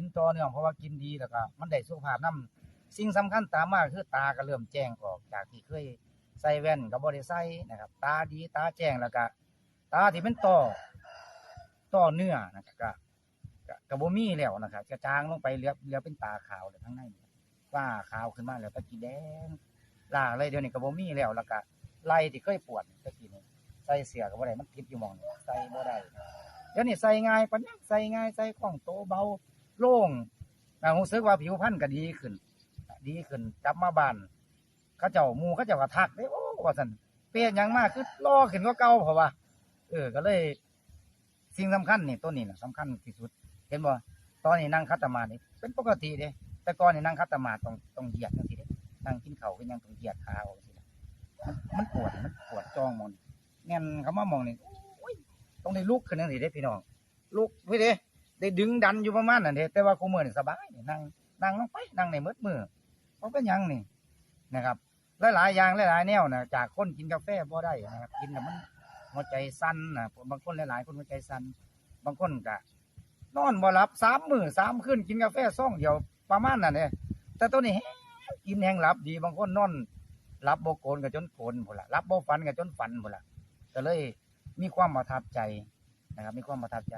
กินต่อเนื่องเพราะว่ากินดีแล้วก็มันได้สุขภาพนํสิ่งสำคัญตามมาคือตาก็เริ่มแจ้งออกจากที่เคยใส่แว่นก็บ่ได้ใส่นะครับ ตาดีตาแจ้งแล้วก็ตาที่เป็นต่อต่อเนื้อนะครับก็ก็ก็บ่มีแล้วนะครับกระจางลงไปเหลือเหลือเป็นตาขาวเลยข้างในฝ้าขาวขึ้นมาแล้วตะกี้แดงล่างเลยเดี๋ยวนี้ก็บ่มีแล้วแล้วก็ไหล่ที่เคยปวดตะกี้นี่ใส่เสื้อก็บ่ได้มันติดอยู่มองใส่บ่ได้เดี๋ยวนี้ใส่ง่ายปานนั้นใส่ง่ายใส่คล่องโตเบา โล่งอ่ารู้สึกว่าผิวพรรณก็ดีขึ้น ดีขึ้นกลับมาบ้านเขาเจ้ามู่เขาเจ้าก็ทักเด้โอ้ว่าซั่นเปียนยังมากคือรอขึ้นกว่าเก่าเพราะว่า เออ ก็เลย สิ่งสำคัญนี่ตัวนี้นะสำคัญที่สุด เห็นบ่ตอนนี้นั่งคัตมานี่เป็นปกติเด้แต่ก่อนนี่นั่งคัตมาต้องต้องเหยียดจังซี่เด้นั่งกินข้าก็ยังต้องเหยียดขาออกจังซี่นะมันมันปวดมันปวดจ้องมองนี่แน่นเขามามองนี่โอ้ยต้องได้ลุกขึ้นจังซี่เด้พี่น้องลุกไว้เด้ ได้ดึงดันอยู่ประมาณนั้นเด้แต่ว่ากูมือนี่สบายนี่นั่งนั่งลงไปนั่งในมืดมือบ่เป็นยังนี่นะครับหลายๆอย่างหลายๆแนวนะจากคนกินกาแฟบ่ได้นะครับกินแล้วมันหัวใจสั่นนะบางคนหลายๆคนหัวใจสั่นบางคนก็นอนบ่หลับสามมือสามคืนกินกาแฟซ่องเดียวประมาณนั้นเด้แต่ตัวนี้แฮงกินแฮงหลับดีบางคนนอนหลับโบโกนก็จนโกนพุ่นล่ะหลับบ่ฝันก็จนฝันพุ่นล่ะก็เลยมีความประทับใจนะครับมีความประทับใจ